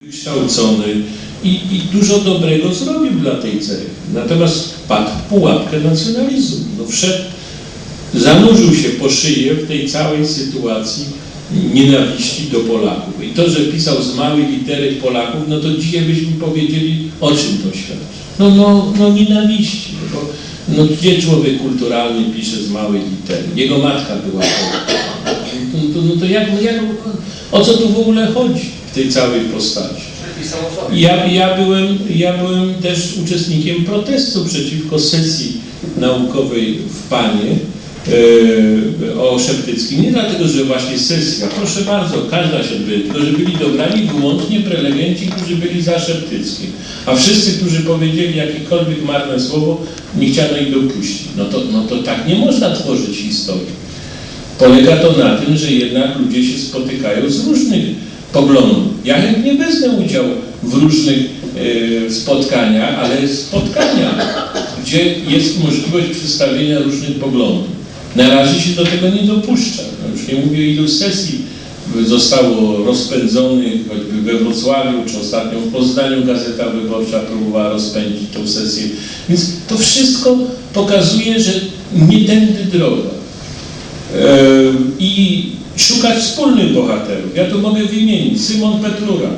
wykształcony i, i dużo dobrego zrobił dla tej cerkwi. Natomiast padł w pułapkę nacjonalizmu. No wszedł, zanurzył się po szyję w tej całej sytuacji nienawiści do Polaków. I to, że pisał z małej litery Polaków, no to dzisiaj byśmy powiedzieli, o czym to świadczy. No, no, no nienawiści. No, bo, no gdzie człowiek kulturalny pisze z małej litery? Jego matka była Polką. No to, no to jak, jak, o co tu w ogóle chodzi tej całej postaci? Ja, ja, byłem, ja byłem też uczestnikiem protestu przeciwko sesji naukowej w Panie e, o Szeptyckim. Nie dlatego, że właśnie sesja, proszę bardzo, każda się odbyła, tylko że byli dobrani wyłącznie prelegenci, którzy byli za Szeptyckim. A wszyscy, którzy powiedzieli jakiekolwiek marne słowo, nie chciano ich dopuścić. No to, no to tak nie można tworzyć historii. Polega to na tym, że jednak ludzie się spotykają z różnych poglądów. Ja chętnie wezmę udział w różnych e, spotkaniach, ale spotkania, gdzie jest możliwość przedstawienia różnych poglądów. Na razie się do tego nie dopuszcza. No już nie mówię ilu sesji zostało rozpędzonych, choćby we Wrocławiu, czy ostatnio w Poznaniu Gazeta Wyborcza próbowała rozpędzić tę sesję. Więc to wszystko pokazuje, że nie tędy droga. E, I szukać wspólnych bohaterów. Ja tu mogę wymienić Szymon Petlura,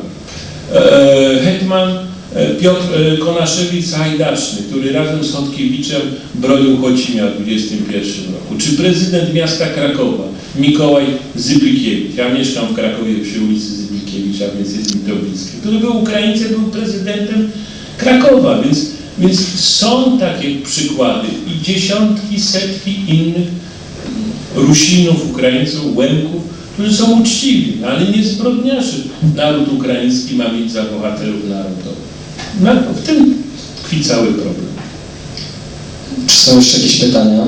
e, hetman e, Piotr e, Konaszewicz-Hajdaczny, który razem z Chodkiewiczem bronił Chocimia w 21 roku, czy prezydent miasta Krakowa Mikołaj Zyblikiewicz. Ja mieszkam w Krakowie przy ulicy Zyblikiewicza, więc jest mi to bliskie. Który był Ukraińcem, był prezydentem Krakowa, więc, więc są takie przykłady i dziesiątki, setki innych Rusinów, Ukraińców, Łemków, którzy są uczciwi, ale nie zbrodniarzy. Naród ukraiński ma mieć za bohaterów narodowych. No, w tym tkwi cały problem. Czy są jeszcze jakieś pytania?